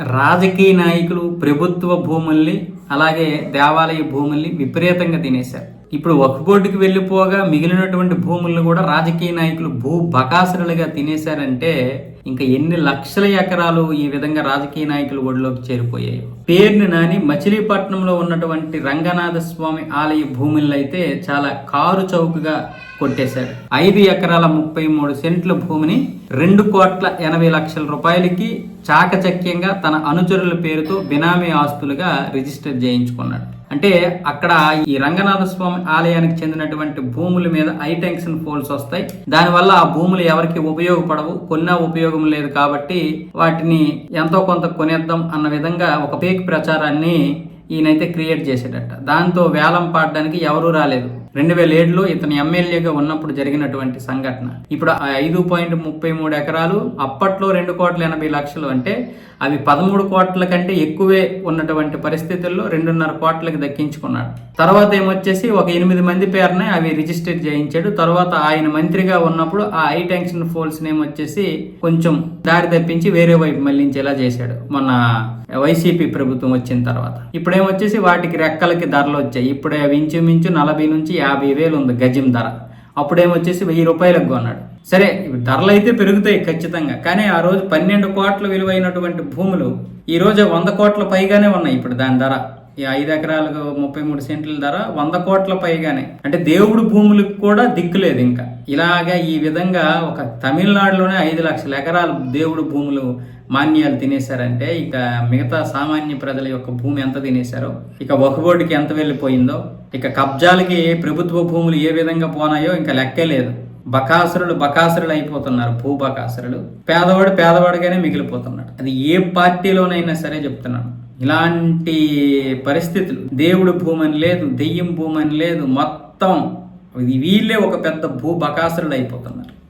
రాజకీయ నాయకులు ప్రభుత్వ భూముల్ని అలాగే దేవాలయ భూముల్ని విపరీతంగా తినేశారు. ఇప్పుడు ఒక బోర్డుకి వెళ్ళిపోగా మిగిలినటువంటి భూములను కూడా రాజకీయ నాయకులు భూ బకాసురులుగా తినేశారంటే ఇంకా ఎన్ని లక్షల ఎకరాలు ఈ విధంగా రాజకీయ నాయకులు ఒడిలోకి చేరిపోయాయి. పేరుని నాని మచిలీపట్నంలో ఉన్నటువంటి రంగనాథ స్వామి ఆలయ భూములను అయితే చాలా కారు చౌకగా కొట్టేశాడు. ఐదు ఎకరాల ముప్పై మూడు సెంట్ల భూమిని రెండు కోట్ల ఎనభై లక్షల రూపాయలకి చాకచక్యంగా తన అనుచరుల పేరుతో బినామీ ఆస్తులుగా రిజిస్టర్ చేయించుకున్నాడు. అంటే అక్కడ ఈ రంగనాథ స్వామి ఆలయానికి చెందినటువంటి భూముల మీద ఐటెన్షన్ పోల్స్ వస్తాయి. దానివల్ల ఆ భూములు ఎవరికి ఉపయోగపడవు కొన్నా ఉపయోగం లేదు కాబట్టి వాటిని ఎంతో కొంత కొనేద్దాం అన్న విధంగా ఒక పేక్ ప్రచారాన్ని ఈయనైతే క్రియేట్ చేసేటట్ట. దాంతో వేలం పాడడానికి ఎవరూ రాలేదు. రెండు వేల ఏడులో ఇతను ఎమ్మెల్యేగా ఉన్నప్పుడు జరిగినటువంటి సంఘటన. ఇప్పుడు ఐదు పాయింట్ ముప్పై మూడు ఎకరాలు అప్పట్లో రెండు కోట్ల ఎనభై లక్షలు అంటే అవి పదమూడు కోట్ల కంటే ఎక్కువే ఉన్నటువంటి పరిస్థితుల్లో రెండున్నర కోట్లకి దక్కించుకున్నాడు. తర్వాత ఏమొచ్చేసి ఒక ఎనిమిది మంది పేరునే అవి రిజిస్టర్ చేయించాడు. తర్వాత ఆయన మంత్రిగా ఉన్నప్పుడు ఆ హై టెన్షన్ ఫోల్స్ నేమ్ వచ్చేసి కొంచెం దారి తప్పించి వేరే వైపు మళ్ళించేలా చేశాడు. మొన్న వైసీపీ ప్రభుత్వం వచ్చిన తర్వాత. ఇప్పుడేమొచ్చేసి వాటికి రెక్కలకి ధరలు వచ్చాయి. ఇప్పుడు అవి ఇంచుమించు నలభై నుంచి యాభై వేలు ఉంది గజం ధర. అప్పుడేమొచ్చేసి వెయ్యి రూపాయలకు కొన్నాడు. సరే ధరలు అయితే పెరుగుతాయి ఖచ్చితంగా. కానీ ఆ రోజు పన్నెండు కోట్ల విలువైనటువంటి భూములు ఈరోజు వంద కోట్ల పైగానే ఉన్నాయి ఇప్పుడు దాని ధర. ఈ ఐదు ఎకరాలకు ముప్పై మూడు సెంట్ల ధర వంద కోట్ల పైగానే. అంటే దేవుడు భూములకు కూడా దిక్కులేదు ఇంకా. ఇలాగా ఈ విధంగా ఒక తమిళనాడులోనే ఐదు లక్షల ఎకరాలు దేవుడు భూములు మాన్యాలు తినేశారంటే ఇక మిగతా సామాన్య ప్రజల యొక్క భూమి ఎంత తినేశారో ఇక ఒకబోర్డుకి ఎంత వెళ్ళిపోయిందో ఇక కబ్జాలకి ప్రభుత్వ భూములు ఏ విధంగా పోనాయో ఇంకా లెక్కే లేదు. బకాసురులు బకాసురులు అయిపోతున్నారు భూ బకాసురులు పేదవాడు పేదవాడిగానే మిగిలిపోతున్నాడు. అది ఏ పార్టీలోనైనా సరే చెప్తున్నాను. ఇలాంటి పరిస్థితులు. దేవుడు భూమని లేదు దెయ్యం భూమని లేదు మొత్తం ఇది వీళ్ళే ఒక పెద్ద భూ బకాసురుడు అయిపోతున్నారు.